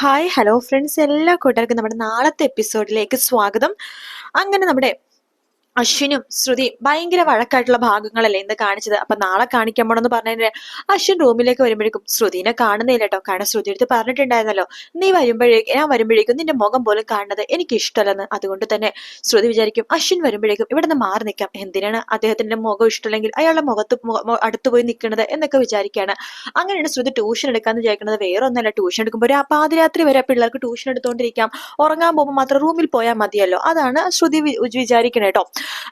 Hi hello friends എല്ലാ കൂട്ടുകാർക്കും നമ്മുടെ നാളത്തെ എപ്പിസോഡിലേക്ക് സ്വാഗതം. അങ്ങനെ നമ്മുടെ അശ്വിനും ശ്രുതി ഭയങ്കര വഴക്കായിട്ടുള്ള ഭാഗങ്ങളല്ലേ ഇന്ന് കാണിച്ചത്. അപ്പൊ നാളെ കാണിക്കാൻ പോണെന്ന് പറഞ്ഞതിന് അശ്വിൻ റൂമിലേക്ക് വരുമ്പോഴേക്കും ശ്രുതിനെ കാണുന്നില്ല കേട്ടോ കാരണം ശ്രുതി എടുത്ത് പറഞ്ഞിട്ടുണ്ടായിരുന്നല്ലോ നീ വരുമ്പോഴേക്കും ഞാൻ വരുമ്പോഴേക്കും നിന്റെ മുഖം പോലും കാണുന്നത് എനിക്ക് ഇഷ്ടമല്ലെന്ന് അതുകൊണ്ട് തന്നെ ശ്രുതി വിചാരിക്കും അശ്വിൻ വരുമ്പോഴേക്കും ഇവിടെ നിന്ന് മാറി നിൽക്കാം. എന്തിനാണ് അദ്ദേഹത്തിന്റെ മുഖം ഇഷ്ടമല്ലെങ്കിൽ അയാളുടെ മുഖത്ത് അടുത്തു പോയി നിൽക്കുന്നത്? എന്നൊക്കെ വിചാരിക്കുകയാണ് അങ്ങനെയാണ് ശ്രുതി ട്യൂഷൻ എടുക്കാന്ന് വിചാരിക്കുന്നത്. വേറെ ഒന്നല്ല ട്യൂഷൻ എടുക്കുമ്പോൾ ഒരു പാതിരാത്രി വരെ പിള്ളേർക്ക് ട്യൂഷൻ എടുത്തുകൊണ്ടിരിക്കാം ഉറങ്ങാൻ പോകുമ്പോൾ മാത്രം റൂമിൽ പോയാൽ മതിയല്ലോ. അതാണ് ശ്രുതി വി- വിചാരിക്കണേ കേട്ടോ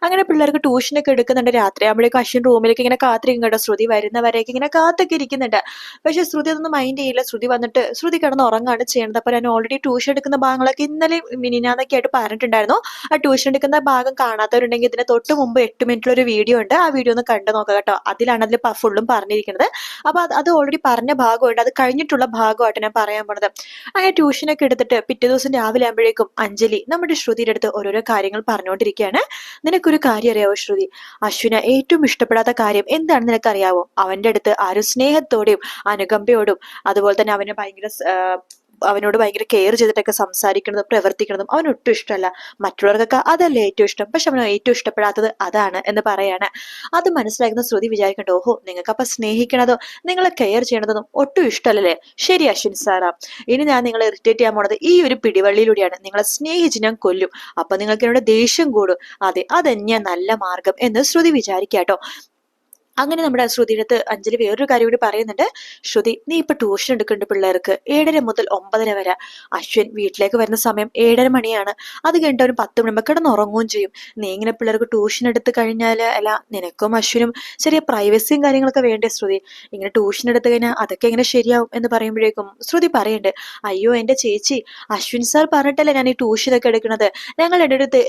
അങ്ങനെ പിള്ളേർക്ക് ട്യൂഷനൊക്കെ എടുക്കുന്നുണ്ട്. രാത്രി ആകുമ്പോഴേക്കും അശ്വിൻ റൂമിലേക്ക് ഇങ്ങനെ കാത്തിരിക്കും കേട്ടോ ശ്രുതി വരുന്നവരേക്ക് ഇങ്ങനെ കാത്തൊക്കെ ഇരിക്കുന്നുണ്ട് പക്ഷെ ശ്രുതി അതൊന്നും മൈൻഡ് ചെയ്യില്ല. ശ്രുതി വന്നിട്ട് ശ്രുതി കിടന്ന് ഉറങ്ങാണ് ചെയ്യുന്നത്. അപ്പോൾ ഞാൻ ഓൾറെഡി ട്യൂഷൻ എടുക്കുന്ന ഭാഗങ്ങളൊക്കെ ഇന്നലെ മിനിനാന്നൊക്കെ ആയിട്ട് പറഞ്ഞിട്ടുണ്ടായിരുന്നു. ആ ട്യൂഷൻ എടുക്കുന്ന ഭാഗം കാണാത്തവരുണ്ടെങ്കിൽ ഇതിന് തൊട്ട് മുമ്പ് എട്ട് മിനിറ്റിൽ ഒരു വീഡിയോ ഉണ്ട്. ആ വീഡിയോ ഒന്ന് കണ്ടു നോക്കുക കേട്ടോ. അതിലാണ് അതിൽ ഫുള്ളും പറഞ്ഞിരിക്കുന്നത്. അപ്പൊ അത് അത് ഓൾറെഡി പറഞ്ഞ ഭാഗമുണ്ട്. അത് കഴിഞ്ഞിട്ടുള്ള ഭാഗമായിട്ട് ഞാൻ പറയാൻ പോണത്. അങ്ങനെ ട്യൂഷനൊക്കെ എടുത്തിട്ട് പിറ്റേ ദിവസം രാവിലെ ആകുമ്പോഴേക്കും അഞ്ജലി നമ്മുടെ ശ്രുതിയുടെ അടുത്ത് ഓരോരോ കാര്യങ്ങൾ പറഞ്ഞുകൊണ്ടിരിക്കുകയാണ്. നിനക്കൊരു കാര്യം അറിയാവോ ശ്രുതി? അശ്വിന ഏറ്റവും ഇഷ്ടപ്പെടാത്ത കാര്യം എന്താണെന്ന് നിനക്കറിയാവോ? അവന്റെ അടുത്ത് ആരും സ്നേഹത്തോടെയും അനുകമ്പയോടും അതുപോലെ തന്നെ അവന് ഭയങ്കര അവനോട് ഭയങ്കര കെയർ ചെയ്തിട്ടൊക്കെ സംസാരിക്കുന്നതും പ്രവർത്തിക്കുന്നതും അവന് ഒട്ടും ഇഷ്ടമല്ല. മറ്റുള്ളവർക്കൊക്കെ അതല്ല ഏറ്റവും ഇഷ്ടം. പക്ഷെ അവന് ഏറ്റവും ഇഷ്ടപ്പെടാത്തത് അതാണ് എന്ന് പറയാണ്. അത് മനസ്സിലാക്കുന്ന ശ്രുതി വിചാരിക്കണ്ട ഓഹോ നിങ്ങൾക്ക് അപ്പൊ സ്നേഹിക്കണതോ നിങ്ങളെ കെയർ ചെയ്യണതൊന്നും ഒട്ടും ഇഷ്ടമല്ലേ ശരി അശ്വിൻ സാറാ. ഇനി ഞാൻ നിങ്ങളെ ഇറിറ്റേറ്റ് ചെയ്യാൻ പോണത് ഈ ഒരു പിടിവള്ളിയിലൂടെയാണ്. നിങ്ങളെ സ്നേഹിച്ച് ഞാൻ കൊല്ലും. അപ്പൊ നിങ്ങൾക്ക് എന്നോട് ദേഷ്യം കൂടും. അതെ അതന്നെ നല്ല മാർഗം എന്ന് ശ്രുതി വിചാരിക്കാട്ടോ. അങ്ങനെ നമ്മുടെ ശ്രുതിയുടെ അടുത്ത് അഞ്ജലി വേറൊരു കാര്യം കൂടി പറയുന്നുണ്ട്. ശ്രുതി നീ ഇപ്പൊ ട്യൂഷൻ എടുക്കുന്നുണ്ട് പിള്ളേർക്ക്. ഏഴര മുതൽ ഒമ്പതര വരെ. അശ്വിൻ വീട്ടിലേക്ക് വരുന്ന സമയം ഏഴര മണിയാണ്. അത് കഴിഞ്ഞിട്ട് ഒരു പത്ത് മണി കിടന്ന് ഉറങ്ങുകയും ചെയ്യും. നീ ഇങ്ങനെ പിള്ളേർക്ക് ട്യൂഷൻ എടുത്ത് കഴിഞ്ഞാൽ അല്ല നിനക്കും അശ്വിനും ചെറിയ പ്രൈവസിയും കാര്യങ്ങളൊക്കെ വേണ്ടേ ശ്രുതി? ഇങ്ങനെ ട്യൂഷൻ എടുത്തു കഴിഞ്ഞാൽ അതൊക്കെ എങ്ങനെ ശരിയാവും? എന്ന് പറയുമ്പോഴേക്കും ശ്രുതി പറയുന്നുണ്ട് അയ്യോ എന്റെ ചേച്ചി അശ്വിൻ സാർ പറഞ്ഞിട്ടല്ലേ ഞാൻ ഈ ട്യൂഷൻ ഒക്കെ എടുക്കുന്നത് ഞങ്ങൾ എന്റെ അടുത്ത്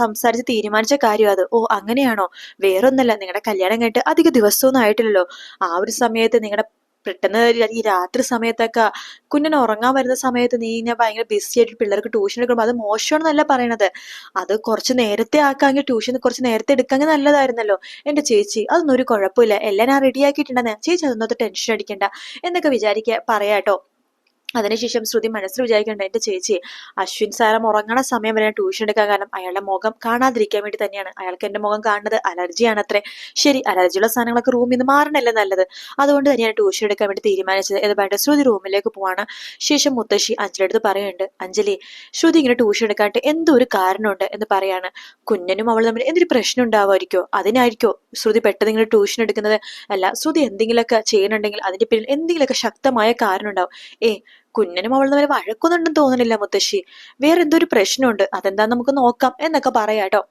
സംസാരിച്ച് തീരുമാനിച്ച കാര്യം അത്. ഓ അങ്ങനെയാണോ? വേറൊന്നല്ല നിങ്ങളുടെ കല്യാണം കഴിഞ്ഞിട്ട് അധിക ദിവസമൊന്നും ആയിട്ടില്ലല്ലോ. ആ ഒരു സമയത്ത് നിങ്ങളുടെ പെട്ടെന്ന് ഈ രാത്രി സമയത്തൊക്കെ കുഞ്ഞിന് ഉറങ്ങാൻ വരുന്ന സമയത്ത് നീ ഇങ്ങനെ ഭയങ്കര ബിസി ആയിട്ട് പിള്ളേർക്ക് ട്യൂഷൻ എടുക്കുമ്പോൾ അത് മോശമാണെന്നല്ല പറയണത്. അത് കുറച്ച് നേരത്തെ ആക്കാമെങ്കിൽ ട്യൂഷൻ കുറച്ച് നേരത്തെ എടുക്കാമെങ്കിൽ നല്ലതായിരുന്നല്ലോ. എന്റെ ചേച്ചി അതൊന്നും ഒരു കുഴപ്പമില്ല. എല്ലാം ഞാൻ റെഡി ആക്കിയിട്ടുണ്ടെന്ന്. ചേച്ചി അതൊന്നും ടെൻഷൻ അടിക്കണ്ട. എന്നൊക്കെ വിചാരിക്കുക പറയാട്ടോ. അതിനുശേഷം ശ്രുതി മനസ്സിൽ വിചാരിക്കേണ്ട എന്റെ ചേച്ചി അശ്വിൻ സാറം ഉറങ്ങണ സമയം വരെ ട്യൂഷൻ എടുക്കാൻ കാരണം അയാളുടെ മുഖം കാണാതിരിക്കാൻ വേണ്ടി തന്നെയാണ്. അയാൾക്ക് എന്റെ മുഖം കാണുന്നത് അലർജിയാണ് അത്രേ ശരി അലർജിയുള്ള സാധനങ്ങളൊക്കെ റൂമിൽ നിന്ന് മാറണല്ലേ നല്ലത്. അതുകൊണ്ട് തന്നെയാണ് ട്യൂഷൻ എടുക്കാൻ വേണ്ടി തീരുമാനിച്ചത്. പറഞ്ഞിട്ട് ശ്രുതി റൂമിലേക്ക് പോവാണ്. ശേഷം മുത്തശ്ശി അഞ്ജലിയെടുത്ത് പറയുന്നുണ്ട് അഞ്ജലി ശ്രുതി ഇങ്ങനെ ട്യൂഷൻ എടുക്കാനായിട്ട് എന്തോ ഒരു കാരണമുണ്ട്? എന്ന് പറയാണ്. കുഞ്ഞനും അവൾ തമ്മിൽ എന്തൊരു പ്രശ്നം ഉണ്ടാവുമായിരിക്കോ? അതിനായിരിക്കോ ശ്രുതി പെട്ടെന്ന് ഇങ്ങനെ ട്യൂഷൻ എടുക്കുന്നത്? അല്ല ശ്രുതി എന്തെങ്കിലുമൊക്കെ ചെയ്യുന്നുണ്ടെങ്കിൽ അതിന്റെ പിന്നിൽ എന്തെങ്കിലുമൊക്കെ ശക്തമായ കാരണം ഉണ്ടാവും ഏ കുഞ്ഞനും അവൾ തമ്മിൽ വഴക്കൊന്നുണ്ടെന്ന് തോന്നുന്നില്ല മുത്തശ്ശി. വേറെന്തോ ഒരു പ്രശ്നമുണ്ട്? അതെന്താ നമുക്ക് നോക്കാം എന്നൊക്കെ പറയാട്ടോ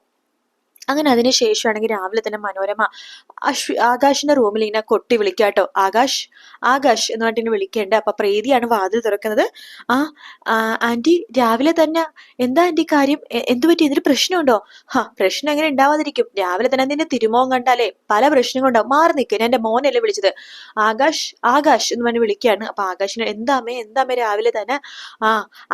അങ്ങനെ അതിന് ശേഷമാണെങ്കിൽ രാവിലെ തന്നെ മനോരമ അശ്വി ആകാശിന്റെ റൂമിൽ ഇങ്ങനെ കൊട്ടി വിളിക്കാട്ടോ ആകാശ് ആകാശ് എന്ന് പറഞ്ഞിട്ട് വിളിക്കേണ്ട. അപ്പൊ പ്രീതിയാണ് വാതിൽ തുറക്കുന്നത്. ആ ആന്റി രാവിലെ തന്നെ എന്താ ആന്റി കാര്യം? എന്ത് പറ്റി? എന്തൊരു പ്രശ്നമുണ്ടോ? ഹാ പ്രശ്നം എങ്ങനെ ഉണ്ടാവാതിരിക്കും. രാവിലെ തന്നെ നിന്റെ തിരുമോഹം കണ്ടാലേ പല പ്രശ്നങ്ങളുണ്ടാവും. മാറി നിൽക്കുക എന്റെ മോനല്ലേ വിളിച്ചത്. ആകാശ് ആകാശ് എന്ന് പറഞ്ഞ് വിളിക്കുകയാണ് അപ്പൊ ആകാശിന് എന്താമേ എന്താമേ രാവിലെ തന്നെ? ആ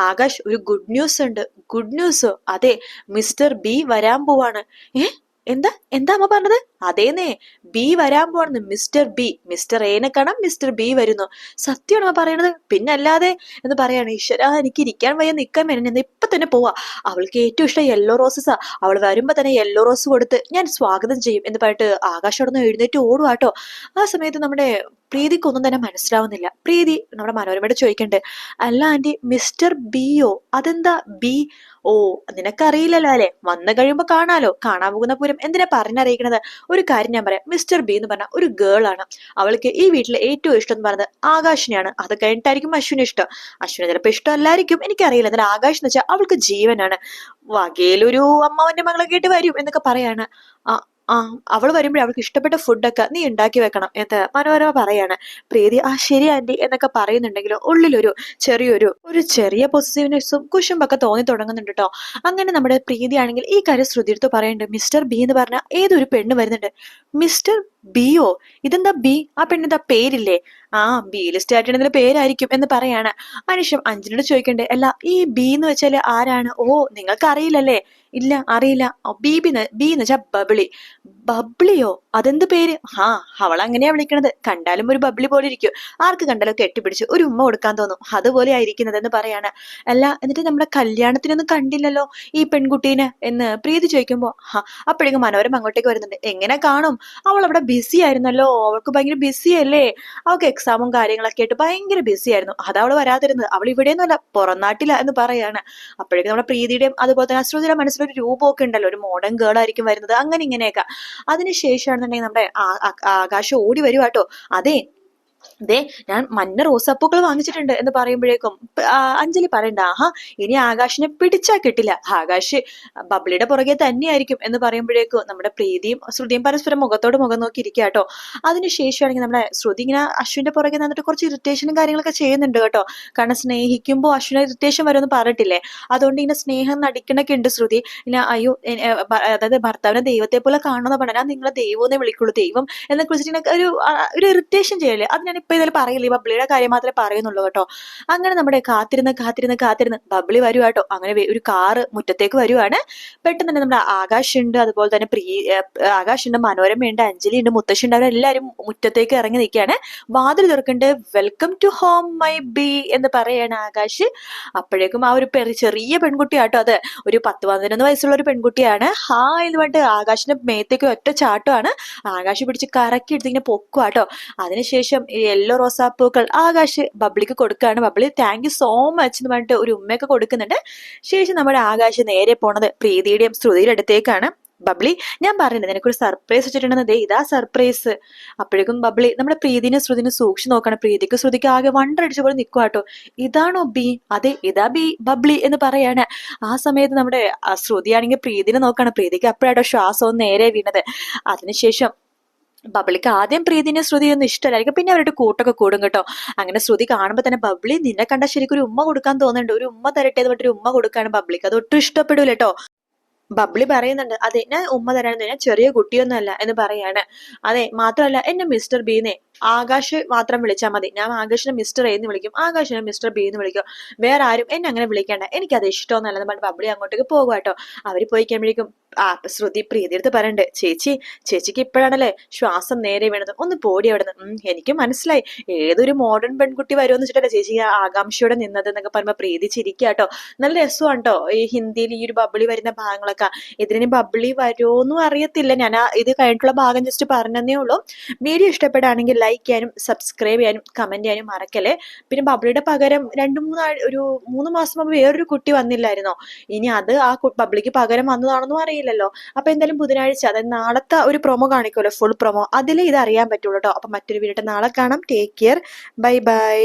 ആകാശ് ഒരു ഗുഡ് ന്യൂസ് ഉണ്ട്. ഗുഡ് ന്യൂസ് അതെ മിസ്റ്റർ ബി വരാൻ പോവാണ്. ഏ എന്താ? എന്താ അമ്മ പറഞ്ഞത്? അതേന്നേ ബി വരാൻ പോണെന്ന് മിസ്റ്റർ ബി. മിസ്റ്റർ എനെ കാണാം മിസ്റ്റർ ബി വരുന്നു. സത്യമാണ് അമ്മ പറയണത്? പിന്നെ അല്ലാതെ എന്ന് പറയാണ് ഈശ്വര എനിക്ക് ഇരിക്കാൻ വയ്യ നിൽക്കാൻ ഞാൻ ഇപ്പൊ തന്നെ പോവാ. അവൾക്ക് ഏറ്റവും ഇഷ്ടം യെല്ലോ റോസസാ അവൾ വരുമ്പോ തന്നെ യെല്ലോ റോസ് കൊടുത്ത് ഞാൻ സ്വാഗതം ചെയ്യും എന്ന് പറഞ്ഞിട്ട് ആകാശം അവിടെ എഴുന്നേറ്റ് ഓടുവാട്ടോ. ആ സമയത്ത് നമ്മുടെ പ്രീതിക്കൊന്നും തന്നെ മനസ്സിലാവുന്നില്ല. പ്രീതി നമ്മുടെ മനോരമയോട് ചോദിക്കണ്ട് അല്ല ആന്റി മിസ്റ്റർ ബിയോ അതെന്താ ബി? ഓ നിനക്കറിയില്ലല്ലോ അല്ലെ? വന്നു കഴിയുമ്പോ കാണാലോ? കാണാൻ പോകുന്ന പൂരം എന്തിനാ പറഞ്ഞറിയിക്കണത്? ഒരു കാര്യം ഞാൻ പറയാം. മിസ്റ്റർ ബി എന്ന് പറഞ്ഞ ഒരു ഗേൾ ആണ് അവൾക്ക് ഈ വീട്ടിലെ ഏറ്റവും ഇഷ്ടം എന്ന് പറയുന്നത് ആകാശിനെയാണ്. അത് കഴിഞ്ഞിട്ടായിരിക്കും അശ്വിന് ഇഷ്ടം. അശ്വിന് ചിലപ്പോൾ ഇഷ്ടമല്ലായിരിക്കും. എനിക്കറിയില്ല. എന്നാൽ ആകാശ് എന്ന് വെച്ചാൽ അവൾക്ക് ജീവനാണ്. വകയിലൊരു അമ്മാവന്റെ മകളെ കേട്ട് വരും എന്നൊക്കെ പറയാണ്. ആ ആ അവൾ വരുമ്പോഴേ അവൾക്ക് ഇഷ്ടപ്പെട്ട ഫുഡൊക്കെ നീ ഉണ്ടാക്കി വെക്കണം എന്ന് മനോരമ പറയാണ്. പ്രീതി ആ ശരി ആന്റി എന്നൊക്കെ പറയുന്നുണ്ടെങ്കിലും ഉള്ളിലൊരു ചെറിയൊരു ഒരു ചെറിയ പോസിറ്റീവ്നെസ്സും കുശുമ്പൊക്കെ തോന്നി തുടങ്ങുന്നുണ്ട് കേട്ടോ അങ്ങനെ നമ്മുടെ പ്രീതി ആണെങ്കിൽ ഈ കാര്യം ശ്രുതിയെടുത്ത് പറയുന്നുണ്ട് മിസ്റ്റർ ബി എന്ന് പറഞ്ഞ ഏതൊരു പെണ്ണ് വരുന്നുണ്ട്? മിസ്റ്റർ ബിയോ? ഇതെന്താ ബി? ആ പെണ്ണിന്റെ പേരില്ലേ? ആ ബിയിൽ സ്റ്റാർട്ട് ഇതിന്റെ പേരായിരിക്കും എന്ന് പറയാണ്. അനുഷം അഞ്ജനോട് ചോദിക്കണ്ടേ അല്ല ഈ ബി എന്ന് വെച്ചാൽ ആരാണ്? ഓ നിങ്ങൾക്ക് അറിയില്ലല്ലേ ഇല്ല അറിയില്ല. ബി ബി എന്ന് വെച്ചാൽ ബബിളി. ബബ്ലിയോ അതെന്ത് പേര്? ഹാ അവൾ അങ്ങനെയാ വിളിക്കണത്. കണ്ടാലും ഒരു ബബ്ലി പോലെ ഇരിക്കും. ആർക്ക് കണ്ടാലും കെട്ടിപ്പിടിച്ച് ഒരു ഉമ്മ കൊടുക്കാൻ തോന്നും. അതുപോലെ ആയിരിക്കുന്നത് എന്ന് പറയാണ്. അല്ല എന്നിട്ട് നമ്മുടെ കല്യാണത്തിനൊന്നും കണ്ടില്ലല്ലോ ഈ പെൺകുട്ടീനെ എന്ന് പ്രീതി ചോദിക്കുമ്പോ ഹാ അപ്പോഴേക്കും മനോരമ അങ്ങോട്ടേക്ക് വരുന്നുണ്ട്. എങ്ങനെ കാണും? അവൾ അവിടെ ബിസി ആയിരുന്നല്ലോ. അവൾക്ക് ഭയങ്കര ബിസി അല്ലേ? അവൾക്ക് എക്സാമും കാര്യങ്ങളൊക്കെ ആയിട്ട് ഭയങ്കര ബിസി ആയിരുന്നു. അതാ അവൾ വരാതിരുന്നത്. അവൾ ഇവിടെയൊന്നുമല്ല പുറം നാട്ടില എന്ന് പറയാണ്. അപ്പോഴേക്കും നമ്മുടെ പ്രീതിയുടെയും അതുപോലെ തന്നെ അശ്രുതിയുടെ മനസ്സിലൊരു രൂപമൊക്കെ ഉണ്ടല്ലോ. ഒരു മോഡേൺ ഗേൾ ആയിരിക്കും വരുന്നത്. അങ്ങനെ ഇങ്ങനെയൊക്കെ. അതിനുശേഷമാണെന്നുണ്ടെങ്കിൽ നമ്മുടെ ആകാശം ഓടി വരുവാട്ടോ അതെ ദേ ഞാൻ മഞ്ഞ റോസാപ്പൂക്കൾ വാങ്ങിച്ചിട്ടുണ്ട് എന്ന് പറയുമ്പോഴേക്കും അഞ്ജലി പറയണ്ട ആഹാ ഇനി ആകാശിനെ പിടിച്ചാ കിട്ടില്ല. ആകാശ് ബബ്ലിയുടെ പുറകെ തന്നെയായിരിക്കും എന്ന് പറയുമ്പോഴേക്കും നമ്മുടെ പ്രീതിയും ശ്രുതിയും പരസ്പരം മുഖത്തോട് മുഖം നോക്കി ഇരിക്കുക കേട്ടോ. അതിനുശേഷമാണെങ്കിൽ നമ്മുടെ ശ്രുതി ഇങ്ങനെ അശ്വിന്റെ പുറകെ നിന്നിട്ട് കുറച്ച് ഇറിറ്റേഷനും കാര്യങ്ങളൊക്കെ ചെയ്യുന്നുണ്ട് കേട്ടോ. കാരണം സ്നേഹിക്കുമ്പോൾ അശ്വിന് ഇറിറ്റേഷൻ വരുമെന്ന് പറഞ്ഞിട്ടില്ലേ? അതുകൊണ്ട് ഇങ്ങനെ സ്നേഹം നടിക്കണൊക്കെ ഉണ്ട് ശ്രുതി. ഇങ്ങനെ അയ്യോ അതായത് ഭർത്താവിനെ ദൈവത്തെ പോലെ കാണുന്ന പറഞ്ഞാൽ നിങ്ങളെ ദൈവം എന്നേ വിളിക്കുള്ളൂ. ദൈവം എന്നൊക്കെ വെച്ചിട്ട് ഒരു ഒരു ഇറിറ്റേഷൻ ചെയ്യല്ലേ? അത് ഇപ്പൊ ഇതിൽ പറയില്ല ഈ ബബ്ലിയുടെ കാര്യം മാത്രമേ പറയുന്നുള്ളൂ കേട്ടോ. അങ്ങനെ നമ്മുടെ കാത്തിരുന്ന് കാത്തിരുന്ന് കാത്തിരുന്ന് ബബ്ലി വരുവാ കേട്ടോ അങ്ങനെ ഒരു കാറ് മുറ്റത്തേക്ക് വരുവാണ്. പെട്ടെന്ന് തന്നെ നമ്മുടെ ആകാശ് ഉണ്ട് അതുപോലെ തന്നെ പ്രീ ഏ, ആകാശ് ഉണ്ട് മനോരമ ഉണ്ട് അഞ്ജലി ഉണ്ട് മുത്തശ്ശി ഉണ്ട് അവരെല്ലാവരും മുറ്റത്തേക്ക് ഇറങ്ങി നിൽക്കുകയാണ്. വാതിൽ തുറക്കുന്നുണ്ട്. Welcome to home my B എന്ന് പറയാണ് ആകാശ്. അപ്പോഴേക്കും ആ ഒരു ചെറിയ പെൺകുട്ടിയാട്ടോ അത്. ഒരു പത്ത് പതിനൊന്ന് വയസ്സുള്ള ഒരു പെൺകുട്ടിയാണ്. ഹാ എന്ന് പറഞ്ഞിട്ട് ആകാശിന്റെ മേത്തേക്ക് ഒറ്റ ചാട്ടമാണ്. ആകാശ് പിടിച്ച് കറക്കി എടുത്ത് ഇങ്ങനെ പൊക്കുവാട്ടോ. അതിനുശേഷം യെല്ലോ റോസാപ്പൂക്കൾ ആകാശ് ബബ്ലിക്ക് കൊടുക്കുകയാണ് Babli thank you so much എന്ന് പറഞ്ഞിട്ട് ഒരു ഉമ്മയൊക്കെ കൊടുക്കുന്നുണ്ട്. ശേഷം നമ്മുടെ ആകാശ് നേരെ പോണത് പ്രീതിയുടെയും ശ്രുതിയുടെ അടുത്തേക്കാണ്. ബബ്ലി ഞാൻ പറയുന്നത് നിനക്കൊരു സർപ്രൈസ് വെച്ചിട്ടുണ്ടെന്ന് ദേ ഇതാ സർപ്രൈസ് അപ്പോഴേക്കും ബബ്ലി നമ്മുടെ പ്രീതിനെ ശ്രുതിനെ സൂക്ഷിച്ചു നോക്കണം. പ്രീതിക്ക് ശ്രുതിക്ക് ആകെ വണ്ടടിച്ച പോലെ നിൽക്കുക കേട്ടോ ഇതാണോ ബി അതെ ഇതാ ബി ബബ്ലി എന്ന് പറയാണ്. ആ സമയത്ത് നമ്മുടെ ശ്രുതിയാണെങ്കിൽ പ്രീതിനെ നോക്കണം. പ്രീതിക്ക് അപ്പോഴാട്ടോ ശ്വാസം നേരെ വീണത്. അതിനുശേഷം ബബ്ലിക്ക് ആദ്യം പ്രീതിനെ ശ്രുതി ഒന്നും ഇഷ്ടമല്ലായിരിക്കും പിന്നെ അവരുടെ കൂട്ടൊക്കെ കൂടും കേട്ടോ. അങ്ങനെ ശ്രുതി കാണുമ്പോൾ തന്നെ ബബ്ളി നിന്നെ കണ്ട ശരിക്കും ഒരു ഉമ്മ കൊടുക്കാൻ തോന്നുന്നുണ്ട്. ഒരു ഉമ്മ തരട്ടെ എന്ന് ഒരു ഉമ്മ കൊടുക്കാണ് ബബ്ളിക്ക്. അത് ഒട്ടും ഇഷ്ടപ്പെടൂല കേട്ടോ. ബബ്ലി പറയുന്നുണ്ട് അതെ ഞാൻ ഉമ്മ തരാണെന്ന്. ഞാൻ ചെറിയ കുട്ടിയൊന്നുമല്ല എന്ന് പറയാണ്. അതെ മാത്രമല്ല എന്നെ മിസ്റ്റർ ബീനെ ആകാശ് മാത്രം വിളിച്ചാൽ മതി. ഞാൻ ആകാശിനെ മിസ്റ്റർ എ എന്ന് വിളിക്കും. ആകാശിനെ മിസ്റ്റർ ബി എന്ന് വിളിക്കും. വേറെ ആരും എന്നെ അങ്ങനെ വിളിക്കേണ്ട. എനിക്കത് ഇഷ്ടമൊന്നുമല്ല. എന്ന് പറഞ്ഞ് ബബ്ലി അങ്ങോട്ടേക്ക് പോകുക കേട്ടോ അവർ പോയി കഴിയുമ്പോഴേക്കും ആ ശ്രുതി പ്രീതി എടുത്ത് പറയണ്ട്. ചേച്ചി ചേച്ചിക്ക് ഇപ്പോഴാണല്ലേ ശ്വാസം നേരെ വീണത്. ഒന്ന് പോടി അവിടെ നിന്ന് എനിക്ക് മനസ്സിലായി. ഏതൊരു മോഡേൺ പെൺകുട്ടി വരുമെന്ന് വെച്ചിട്ടല്ലേ ചേച്ചി ആകാംക്ഷയോടെ നിന്നത് എന്നൊക്കെ പറയുമ്പോൾ പ്രീതി ചിരിക്കുക കേട്ടോ നല്ല രസമാണ് കേട്ടോ ഈ ഹിന്ദിയിൽ ഈ ഒരു ബബിളി വരുന്ന ഭാഗങ്ങളൊക്കെ. ഇതിന് ബബിളി വരുമോന്നും അറിയത്തില്ല. ഞാൻ ഇത് കഴിഞ്ഞിട്ടുള്ള ഭാഗം ജസ്റ്റ് പറഞ്ഞതേ ഉള്ളൂ. വീഡിയോ ഇഷ്ടപ്പെടുകയാണെങ്കിൽ ലൈക്ക് ചെയ്യാനും സബ്സ്ക്രൈബ് ചെയ്യാനും കമന്റ് ചെയ്യാനും മറക്കല്ലേ? പിന്നെ ബബിളിയുടെ പകരം രണ്ട് മൂന്ന് ഒരു മൂന്ന് മാസം മുമ്പ് വേറൊരു കുട്ടി വന്നില്ലായിരുന്നോ? ഇനി അത് ആ ബബ്ലിക്ക് പകരം വന്നതാണെന്നും അറിയില്ലല്ലോ. അപ്പോൾ എന്തായാലും ബുധനാഴ്ച അതായത് നാളത്തെ ഒരു പ്രൊമോ കാണിക്കുമല്ലോ ഫുൾ പ്രൊമോ അതിൽ ഇത് അറിയാൻ പറ്റുള്ളൂ കേട്ടോ അപ്പൊ മറ്റൊരു വീഡിയോ നാളെ കാണാം. Take care bye bye